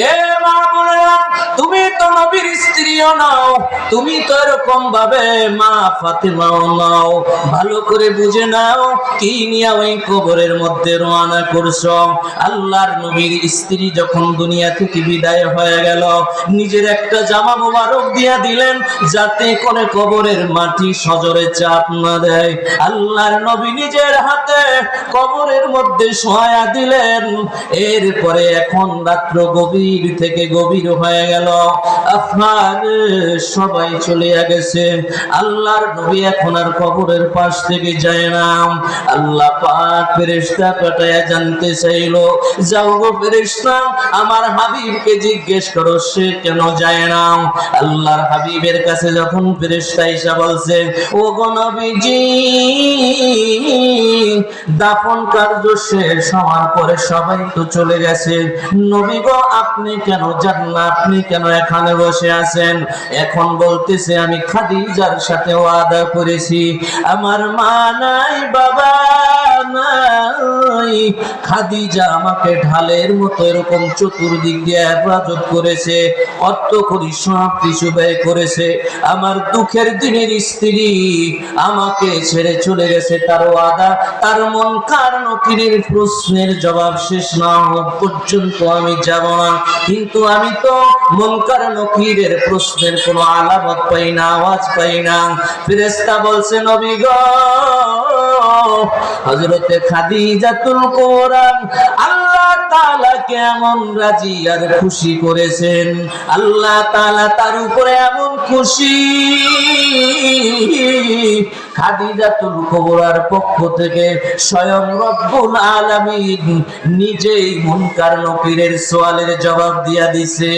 এ মা তুমি তো নবীর স্ত্রীও নাও, তুমি তো এরকম ভাবে মা ফাতেমাও নাও। ভালো করে বুঝে নাও, কি নিয়ে ওই কবরের মধ্যে রওনা করছ। আল্লাহর নবীর স্ত্রী যখন দুনিয়া থেকে বিদায় হয়ে গেল, নিজের একটা জামা মোবারক দিয়া দিলেন, যাতে করে কবরের মাটি সজরে চাপ না দেয়। আল্লাহর নবী নিজের হাতে কবরের মধ্যে সহায়া দিলেন। এরপরে এখন রাত্র গভীর থেকে গভীর হয়ে গেল। আপনার সবাই চলে গেছে। আল্লাহর নবী এখন আর কবরের পাশ থেকে যায় না। আল্লাহ পাক ফেরেশতা পাঠায়া জানতে চাইলো, যাও গো ফেরেশতা, আমার হাবিবকে জিজ্ঞেস করো, সে কেন যায় না? আল্লাহর হাবিবের কাছে যখন ফেরেশতা এসে বলছে, ও গো নবীজি, দাফন কার্য শেষ হওয়ার পরে সবাই তো চলে গেছে। নবী গো, আপনি কেন যান না? আপনি কেন এখানে বসে আছেন? এখন বলতেছে আমি খাদিজার সাথে ওয়াদা করেছি। আমার মা নাই বাবা নাই খাদিজা আমাকে ঢালের মতো এরকম চতুর্দিক দিয়ে হেফাজত করেছে, অর্থ করি সব কিছু ব্যয় করেছে। আমার দুঃখের দিনের স্ত্রী আমাকে ছেড়ে চলে গেছে, তার ওয়াদা, তার মন কার নকিরের প্রশ্নের জবাব শেষ না হোক পর্যন্ত আমি যাব না। কিন্তু আমি তো মনকার নকিরের প্রশ্নের কোনো আলামত পাই না, আওয়াজ পাই না। ফেরেশতা বলছে, নবী গো হযরতে খাদিজাতুল কোরআন আল্লাহ তাআলা কেমন রাজি আর খুশি করেছেন। আল্লাহ তাআলা তার উপরে এমন খুশি। খাদিজাতুল কুবরার পক্ষ থেকে স্বয়ং রব্বুল আলামিন নিজেই মুনকার নকিরের সোয়ালের জবাব দিয়া দিছে।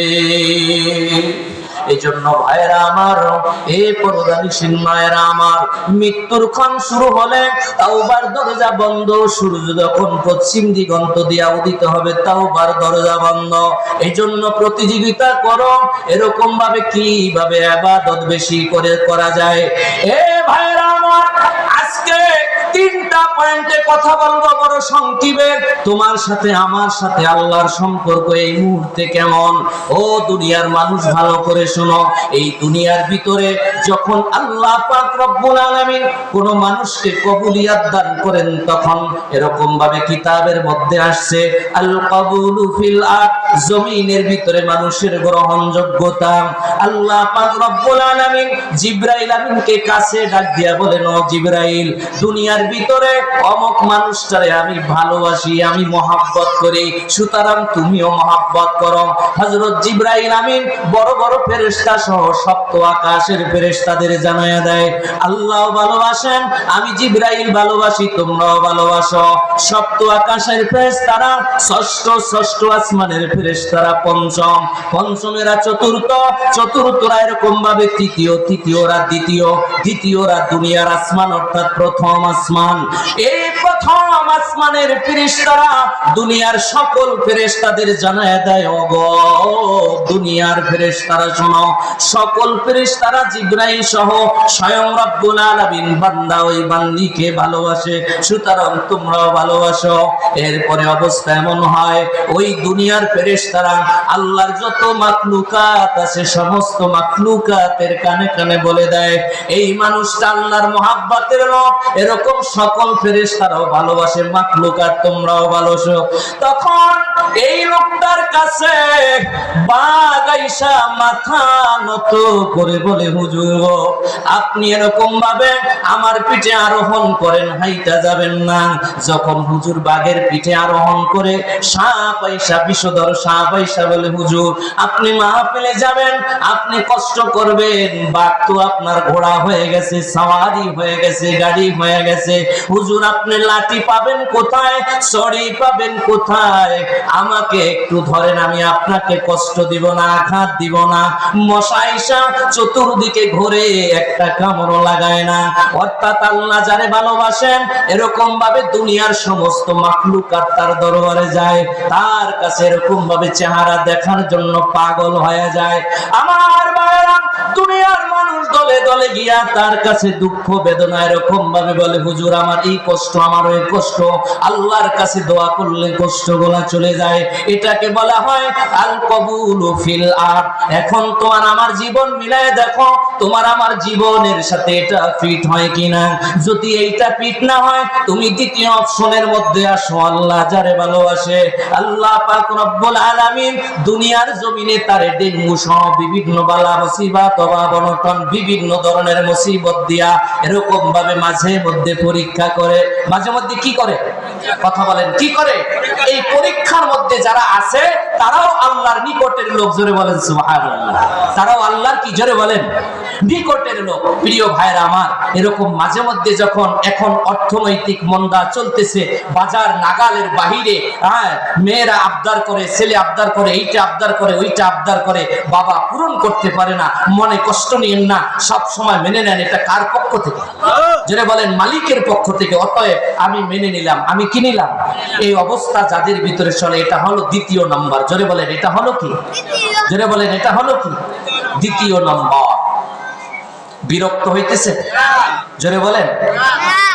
এই জন্য ভাইরা আমার, এ পরদানিসীন মায়েরা আমার, মৃত্যুর ক্ষণ শুরু হলে তাওবার দরজা বন্ধ, সূর্য যখন পশ্চিম দিগন্ত দিয়া উদিত হবে তাওবার দরজা বন্ধ। এই জন্য প্রতিযোগিতা করো এরকম ভাবে কীভাবে আবাদত বেশি করে করা যায়? এ কথা বলব বড় সংক্ষিপে। তোমার সাথে, আমার সাথে আল্লাহর সম্পর্ক এই মুহূর্তে কেমন? ও দুনিয়ার মানুষ, ভালো করে শোনো। এই দুনিয়ার ভিতরে যখন আল্লাহ পাক রব্বুল আলামিন কোন মানুষকে কবুলিয়াত দান করেন, তখন এরকম ভাবে কিতাবের মধ্যে আসছে আল কবুলু ফিল আরদ। জমিনের ভিতরে মানুষের গ্রহণযোগ্যতা। আল্লাহ পাক আলামিন জিবরাইল আমিনকে কাছে ডাক দিয়া বলেন, ও জিবরাইল, দুনিয়ার ভিতরে অমক মানুষটারে আমি ভালোবাসি, আমি মহাব্বত করি। সুতরাং তুমিও মহাব্বত করো। হযরত জিবরাইল আমিন বড় বড় ফেরেশতা সহ সপ্ত আকাশের ফেরেশতাদের জানায়া দেয়, আল্লাহ ভালোবাসেন, আমি জিবরাইল ভালোবাসি, তোমরাও ভালোবাসো। সপ্ত আকাশের ফেরেশতারা ষষ্ঠ ষষ্ঠ আসমানের ফেরেশতারা পঞ্চম। পঞ্চমেরা চতুর্থ। চতুর্থরা এরকম ভাবে তৃতীয়, তৃতীয়রা দ্বিতীয়, দ্বিতীয়রা দুনিয়ার আসমান, অর্থাৎ প্রথম আসমান। এই প্রথম আসমানের ফেরেশতারা দুনিয়ার সকল ফেরেশতাদের জানায় দেয়, ওগো, দুনিয়ার ফেরেশতারা শোনো, সকল ফেরেশতারা জিব্রাইল সহ স্বয়ং রব্বুল আলামিন বান্দা ওই বান্দিকে ভালোবাসে, সুতরাং তোমরাও ভালোবাসো। এরপরে অবস্থা এমন হয়, ওই দুনিয়ার ফেরেশতারা আল্লাহর যত মাখলুকাত আছে, সমস্ত মাখলুকাতের কানে কানে বলে দেয়, এই মানুষটা আল্লাহর মহাব্বতের লোক, এরকম সকল ফেরেশতারাও ভালোবাসে মাখলুকাত তোমরাও ভালোবাসো তখন এই লোকটার কাছে মাথা নত করে বলে, হুজুর আপনি এরকম ভাবে আমার পিঠে আরোহণ করেন, হাইটা যাবেন না। যখন হুজুর বাঘের পিঠে আরোহণ করে, সাপ আইসা, বিষধর সাপ আইসা বলে, হুজুর, আপনি মাহফিলে যাবেন, আপনি কষ্ট করবেন, বাঘ তো আপনার ঘোড়া হয়ে গেছে, সাওয়ারি হয়ে গেছে, গাড়ি হয়ে গেছে। হুজুর, আপনি লাঠি পাবেন কোথায়? সরি পাবেন কোথায়? আমাকে একটু ধরেন, আমি আপনাকে কষ্ট দিব না, আঘাত দিব না। মশাইসা চতুর্দিকে ঘুরে একটা কামড় লাগায় না। অর্থাৎ আল্লাহ যারে ভালোবাসেন এরকম ভাবে দুনিয়ার সমস্ত মাকলুকার তার দরবারে যায়। তার কাছে এরকম ভাবে চেহারা দেখার জন্য পাগল হয়ে যায়। আমার মানুষ দলে দলে গিয়া তার কাছে দুঃখ বেদনা এরকম ভাবে বলে, হুজুর, আমার এই কষ্ট, আমার ওই কষ্ট। আল্লাহর কাছে দোয়া করলে কষ্ট গোলা চলে যায়। এটাকে বলা হয় আল কবুল ফিল আর এখন তোমার আমার জীবন মিলায় দেখো, তোমার আমার জীবনের সাথে এটা ফিট হয় কিনা। যদি এইটা ফিট না হয়, তুমি দ্বিতীয় অপশনের মধ্যে আসো। আল্লাহ যারে ভালোবাসে, আল্লাহ পাক রব্বুল আলামিন দুনিয়ার জমিনে তারে ডেঙ্গু সহ বিভিন্ন বালা মুসিবত অভাব অনটন বিভিন্ন ধরনের মুসিবত দিয়া এরকম ভাবে মাঝে মধ্যে পরীক্ষা করে মাঝে মধ্যে কি করে? কথা বলেন, কি করে? এই পরীক্ষার মধ্যে যারা আছে, তারাও আল্লাহর নিকটের লোক, জোরে বলেন তারাও আল্লাহর কি, জোরে বলেন? নিকটের লোক। প্রিয় ভাইরা আমার, এরকম মাঝে মধ্যে যখন এখন অর্থনৈতিক মন্দা চলতেছে, বাজার নাগালের বাহিরে হ্যাঁ মেয়েরা আবদার করে, ছেলে আবদার করে, এইটা আবদার করে, ওইটা আবদার করে, বাবা পূরণ করতে পারে না, মনে কষ্ট নিয়েন না, সব সময় মেনে নেন, এটা কার পক্ষ থেকে? যেটা বলেন মালিকের পক্ষ থেকে, অতএব আমি মেনে নিলাম, আমি কি নিলাম? এই অবস্থা যাদের ভিতরে চলে, এটা হলো দ্বিতীয় নাম্বার। জোরে বলেন, এটা হলো কি? জোরে বলেন, এটা হলো কি? দ্বিতীয় নম্বর। বিরক্ত হইতেছে? জোরে বলেন।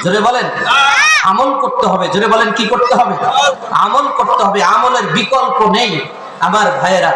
জোরে বলেন। আমল করতে হবে। জোরে বলেন, কি করতে হবে? আমল করতে হবে। আমলের বিকল্প নেই। আমার ভাইয়েরা